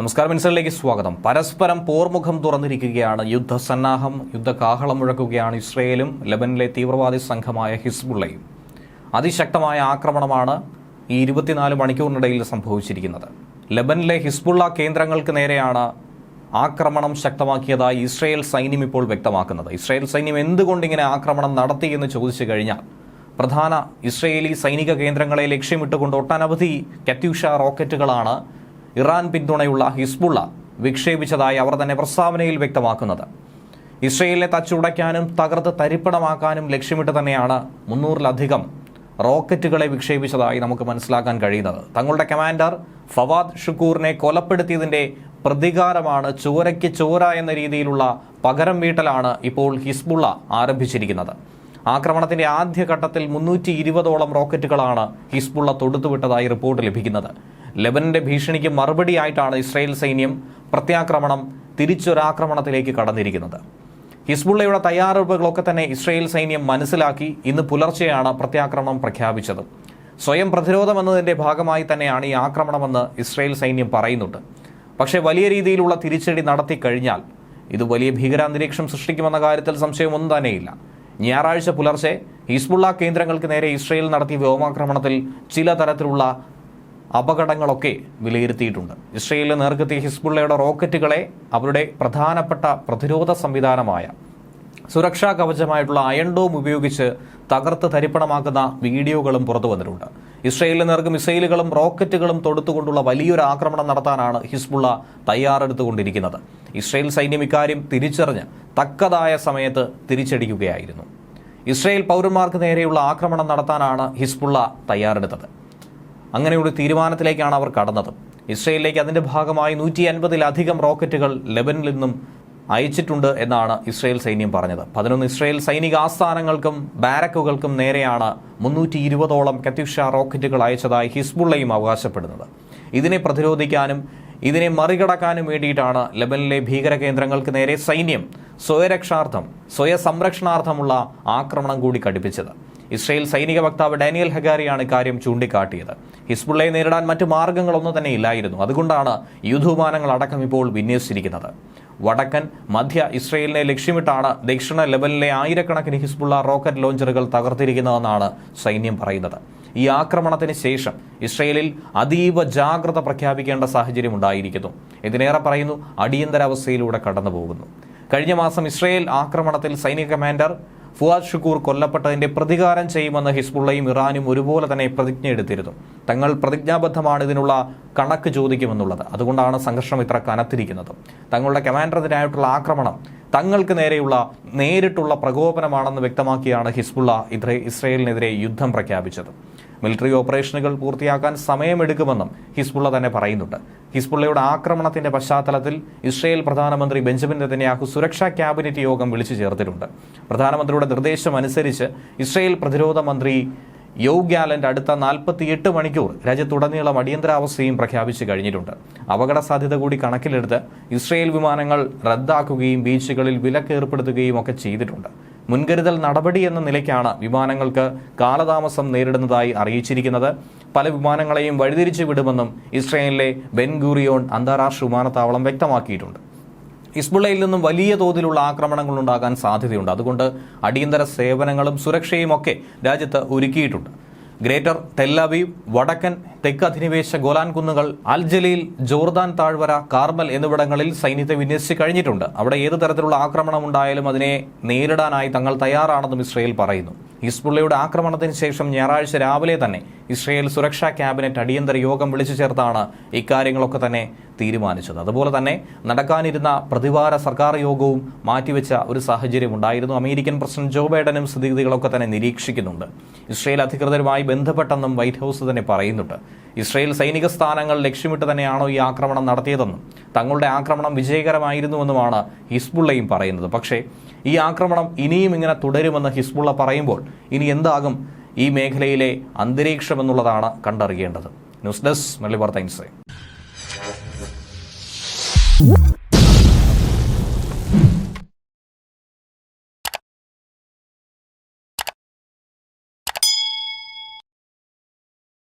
നമസ്കാരം മിനിസ്റ്ററിലേക്ക് സ്വാഗതം. പരസ്പരം പോർമുഖം തുറന്നിരിക്കുകയാണ്. യുദ്ധസന്നാഹം യുദ്ധകാഹളം മുഴക്കുകയാണ് ഇസ്രയേലും ലബനിലെ തീവ്രവാദി സംഘമായ ഹിസ്ബുള്ളയും. അതിശക്തമായ ആക്രമണമാണ് ഈ ഇരുപത്തിനാല് മണിക്കൂറിനിടയിൽ സംഭവിച്ചിരിക്കുന്നത്. ലബനിലെ ഹിസ്ബുള്ള കേന്ദ്രങ്ങൾക്ക് നേരെയാണ് ആക്രമണം ശക്തമാക്കിയതായി ഇസ്രയേൽ സൈന്യം ഇപ്പോൾ വ്യക്തമാക്കുന്നത്. ഇസ്രയേൽ സൈന്യം എന്തുകൊണ്ട് ഇങ്ങനെ ആക്രമണം നടത്തി എന്ന് ചോദിച്ചു കഴിഞ്ഞാൽ പ്രധാന ഇസ്രയേലി സൈനിക കേന്ദ്രങ്ങളെ ലക്ഷ്യമിട്ടുകൊണ്ട് ഒട്ടനവധി കത്യൂഷ റോക്കറ്റുകളാണ് ഇറാൻ പിന്തുണയുള്ള ഹിസ്ബുള്ള വിക്ഷേപിച്ചതായി അവർ തന്നെ പ്രസ്താവനയിൽ വ്യക്തമാക്കുന്നത്. ഇസ്രയേലിനെ തച്ചുടയ്ക്കാനും തകർത്ത് തരിപ്പണമാക്കാനും ലക്ഷ്യമിട്ട് തന്നെയാണ് മുന്നൂറിലധികം റോക്കറ്റുകളെ വിക്ഷേപിച്ചതായി നമുക്ക് മനസ്സിലാക്കാൻ കഴിയുന്നത്. തങ്ങളുടെ കമാൻഡർ ഫവാദ് ഷുക്കൂറിനെ കൊലപ്പെടുത്തിയതിന്റെ പ്രതികാരമാണ് ചോരയ്ക്ക് ചോര എന്ന രീതിയിലുള്ള പകരം വീട്ടലാണ് ഇപ്പോൾ ഹിസ്ബുള്ള ആരംഭിച്ചിരിക്കുന്നത്. ആക്രമണത്തിന്റെ ആദ്യഘട്ടത്തിൽ മുന്നൂറ്റി ഇരുപതോളം റോക്കറ്റുകളാണ് ഹിസ്ബുള്ള തൊടുത്തുവിട്ടതായി റിപ്പോർട്ട് ലഭിക്കുന്നത്. ലെബനന്റെ ഭീഷണിക്ക് മറുപടിയായിട്ടാണ് ഇസ്രായേൽ സൈന്യം പ്രത്യാക്രമണം തിരിച്ചൊരാക്രമണത്തിലേക്ക് കടന്നിരിക്കുന്നത്. ഹിസ്ബുള്ളയുടെ തയ്യാറെടുപ്പുകളൊക്കെ തന്നെ ഇസ്രായേൽ സൈന്യം മനസ്സിലാക്കി ഇന്ന് പുലർച്ചെയാണ് പ്രത്യാക്രമണം പ്രഖ്യാപിച്ചത്. സ്വയം പ്രതിരോധം എന്നതിന്റെ ഭാഗമായി തന്നെയാണ് ഈ ആക്രമണമെന്ന് ഇസ്രായേൽ സൈന്യം പറയുന്നുണ്ട്. പക്ഷേ വലിയ രീതിയിലുള്ള തിരിച്ചടി നടത്തി കഴിഞ്ഞാൽ ഇത് വലിയ ഭീകരാന്തരീക്ഷം സൃഷ്ടിക്കുമെന്ന കാര്യത്തിൽ സംശയമൊന്നും തന്നെയില്ല. ഞായറാഴ്ച പുലർച്ചെ ഹിസ്ബുള്ള കേന്ദ്രങ്ങൾക്ക് നേരെ ഇസ്രായേൽ നടത്തിയ വ്യോമാക്രമണത്തിൽ ചില തരത്തിലുള്ള അപകടങ്ങളൊക്കെ വിലയിരുത്തിയിട്ടുണ്ട്. ഇസ്രയേലിന് നേർക്കെത്തിയ ഹിസ്ബുള്ളയുടെ റോക്കറ്റുകളെ അവരുടെ പ്രധാനപ്പെട്ട പ്രതിരോധ സംവിധാനമായ സുരക്ഷാ കവചമായിട്ടുള്ള അയൺ ഡോം ഉപയോഗിച്ച് തകർത്ത് തരിപ്പണമാക്കുന്ന വീഡിയോകളും പുറത്തു വന്നിട്ടുണ്ട്. ഇസ്രയേലിന് നേർക്ക് മിസൈലുകളും റോക്കറ്റുകളും തൊടുത്തുകൊണ്ടുള്ള വലിയൊരു ആക്രമണം നടത്താനാണ് ഹിസ്ബുള്ള തയ്യാറെടുത്തുകൊണ്ടിരിക്കുന്നത്. ഇസ്രയേൽ സൈന്യം ഇക്കാര്യം തിരിച്ചറിഞ്ഞ് തക്കതായ സമയത്ത് തിരിച്ചടിക്കുകയായിരുന്നു. ഇസ്രയേൽ പൗരന്മാർക്ക് നേരെയുള്ള ആക്രമണം നടത്താനാണ് ഹിസ്ബുള്ള തയ്യാറെടുത്തത്. അങ്ങനെ ഒരു തീരുമാനത്തിലേക്കാണ് അവർ കടന്നത്. ഇസ്രയേലിലേക്ക് അതിന്റെ ഭാഗമായി നൂറ്റി അൻപതിലധികം റോക്കറ്റുകൾ ലെബനിൽ നിന്നും അയച്ചിട്ടുണ്ട് എന്നാണ് ഇസ്രയേൽ സൈന്യം പറഞ്ഞത്. പതിനൊന്ന് ഇസ്രയേൽ സൈനിക ആസ്ഥാനങ്ങൾക്കും ബാരക്കുകൾക്കും നേരെയാണ് മുന്നൂറ്റി ഇരുപതോളം കത്യുഷ റോക്കറ്റുകൾ അയച്ചതായി ഹിസ്ബുള്ളയും അവകാശപ്പെടുന്നത്. ഇതിനെ പ്രതിരോധിക്കാനും ഇതിനെ മറികടക്കാനും വേണ്ടിയിട്ടാണ് ലെബനിലെ ഭീകര കേന്ദ്രങ്ങൾക്ക് നേരെ സൈന്യം സ്വയരക്ഷാർത്ഥം സ്വയസംരക്ഷണാർത്ഥമുള്ള ആക്രമണം കൂടി കടുപ്പിച്ചത് ഇസ്രയേൽ സൈനിക വക്താവ് ഡാനിയൽ ഹഗാരിയാണ് ഇക്കാര്യം ചൂണ്ടിക്കാട്ടിയത്. ഹിസ്ബുള്ളയെ നേരിടാൻ മറ്റു മാർഗങ്ങളൊന്നും തന്നെ ഇല്ലായിരുന്നു അതുകൊണ്ടാണ് യുദ്ധവിമാനങ്ങൾ അടക്കം ഇപ്പോൾ വിന്യസിച്ചിരിക്കുന്നത്. വടക്കൻ മധ്യ ഇസ്രയേലിനെ ലക്ഷ്യമിട്ടാണ് ദക്ഷിണ ലെവലിലെ ആയിരക്കണക്കിന് ഹിസ്ബുള്ള റോക്കറ്റ് ലോഞ്ചറുകൾ തകർത്തിരിക്കുന്നതെന്നാണ് സൈന്യം പറയുന്നത്. ഈ ആക്രമണത്തിന് ശേഷം ഇസ്രയേലിൽ അതീവ ജാഗ്രത പ്രഖ്യാപിക്കേണ്ട സാഹചര്യം ഉണ്ടായിരിക്കുന്നു. ഇതിനേറെ പറയുന്നു അടിയന്തരാവസ്ഥയിലൂടെ കടന്നു പോകുന്നു കഴിഞ്ഞ മാസം ഇസ്രയേൽ ആക്രമണത്തിൽ സൈനിക കമാൻഡർ ഫുവാദ് ഷുക്കൂർ കൊല്ലപ്പെട്ടതിന്റെ പ്രതികാരം ചെയ്യുമെന്ന് ഹിസ്ബുള്ളയും ഇറാനും ഒരുപോലെ തന്നെ പ്രതിജ്ഞ എടുത്തിരുന്നു തങ്ങൾ പ്രതിജ്ഞാബദ്ധമാണ് ഇതിനുള്ള കണക്ക് ചോദിക്കുമെന്നുള്ളത്. അതുകൊണ്ടാണ് സംഘർഷം ഇത്ര കനത്തിരിക്കുന്നത്. തങ്ങളുടെ കമാൻഡറിനായിട്ടുള്ള ആക്രമണം തങ്ങൾക്ക് നേരെയുള്ള നേരിട്ടുള്ള പ്രകോപനമാണെന്ന് വ്യക്തമാക്കിയാണ് ഹിസ്ബുള്ള ഇത്ര ഇസ്രയേലിനെതിരെ യുദ്ധം പ്രഖ്യാപിച്ചത്. മിലിറ്ററി ഓപ്പറേഷനുകൾ പൂർത്തിയാക്കാൻ സമയമെടുക്കുമെന്നും ഹിസ്ബുള്ള തന്നെ പറയുന്നുണ്ട്. ഹിസ്ബുള്ളയുടെ ആക്രമണത്തിന്റെ പശ്ചാത്തലത്തിൽ ഇസ്രയേൽ പ്രധാനമന്ത്രി ബെഞ്ചമിൻ നെതന്യാഹു സുരക്ഷാ ക്യാബിനറ്റ് യോഗം വിളിച്ചു ചേർത്തിട്ടുണ്ട്. പ്രധാനമന്ത്രിയുടെ നിർദ്ദേശം അനുസരിച്ച് ഇസ്രയേൽ പ്രതിരോധ മന്ത്രി യോ ഗാലന്റ് അടുത്ത നാൽപ്പത്തിയെട്ട് മണിക്കൂർ രാജ്യത്തുടനീളം അടിയന്തരാവസ്ഥയും പ്രഖ്യാപിച്ചു കഴിഞ്ഞിട്ടുണ്ട്. അപകട സാധ്യത കൂടി കണക്കിലെടുത്ത് ഇസ്രയേൽ വിമാനങ്ങൾ റദ്ദാക്കുകയും ബീച്ചുകളിൽ വിലക്ക് ഏർപ്പെടുത്തുകയും ഒക്കെ ചെയ്തിട്ടുണ്ട്. മുൻകരുതൽ നടപടി എന്ന നിലയ്ക്കാണ് വിമാനങ്ങൾക്ക് കാലതാമസം നേരിടുന്നതായി അറിയിച്ചിരിക്കുന്നത്. പല വിമാനങ്ങളെയും വഴിതിരിച്ചു വിടുമെന്നും ഇസ്രയേലിലെ ബെൻഗൂറിയോൺ അന്താരാഷ്ട്ര വിമാനത്താവളം വ്യക്തമാക്കിയിട്ടുണ്ട്. ഹിസ്ബുള്ളയിൽ നിന്നും വലിയ തോതിലുള്ള ആക്രമണങ്ങൾ ഉണ്ടാകാൻ സാധ്യതയുണ്ട്. അതുകൊണ്ട് അടിയന്തര സേവനങ്ങളും സുരക്ഷയും ഒക്കെ രാജ്യത്ത് ഒരുക്കിയിട്ടുണ്ട്. ഗ്രേറ്റർ ടെല്ലവീവ് വടക്കൻ തെക്ക് അധിനിവേശ ഗോലാൻ കുന്നുകൾ അൽ ജലീൽ ജോർദാൻ താഴ്വര കാർമൽ എന്നിവിടങ്ങളിൽ സൈന്യത്തെ വിന്യസിച്ച് കഴിഞ്ഞിട്ടുണ്ട്. അവിടെ ഏത് തരത്തിലുള്ള ആക്രമണം ഉണ്ടായാലും അതിനെ നേരിടാനായി തങ്ങൾ തയ്യാറാണെന്നും ഇസ്രയേൽ പറയുന്നു. ഹിസ്ബുള്ളയുടെ ആക്രമണത്തിന് ശേഷം ഞായറാഴ്ച രാവിലെ തന്നെ ഇസ്രയേൽ സുരക്ഷാ ക്യാബിനറ്റ് അടിയന്തര യോഗം വിളിച്ചു ചേർത്താണ് ഇക്കാര്യങ്ങളൊക്കെ തന്നെ തീരുമാനിച്ചത്. അതുപോലെ തന്നെ നടക്കാനിരുന്ന പ്രതിവാര സർക്കാർ യോഗവും മാറ്റിവെച്ച ഒരു സാഹചര്യം ഉണ്ടായിരുന്നു. അമേരിക്കൻ പ്രസിഡന്റ് ജോ ബൈഡനും സ്ഥിതിഗതികളൊക്കെ തന്നെ നിരീക്ഷിക്കുന്നുണ്ട്. ഇസ്രയേൽ അധികൃതരുമായി ബന്ധപ്പെട്ടെന്നും വൈറ്റ് ഹൗസ് തന്നെ പറയുന്നുണ്ട്. ഇസ്രയേൽ സൈനിക സ്ഥാനങ്ങൾ ലക്ഷ്യമിട്ട് തന്നെയാണോ ഈ ആക്രമണം നടത്തിയതെന്നും തങ്ങളുടെ ആക്രമണം വിജയകരമായിരുന്നുവെന്നുമാണ് ഹിസ്ബുള്ളയും പറയുന്നത്. പക്ഷേ ഈ ആക്രമണം ഇനിയും ഇങ്ങനെ തുടരുമെന്ന് ഹിസ്ബുള്ള പറയുമ്പോൾ ഇനി എന്താകും ഈ മേഖലയിലെ അന്തരീക്ഷം എന്നുള്ളതാണ് കണ്ടറിയേണ്ടത്. News desk Malabar insight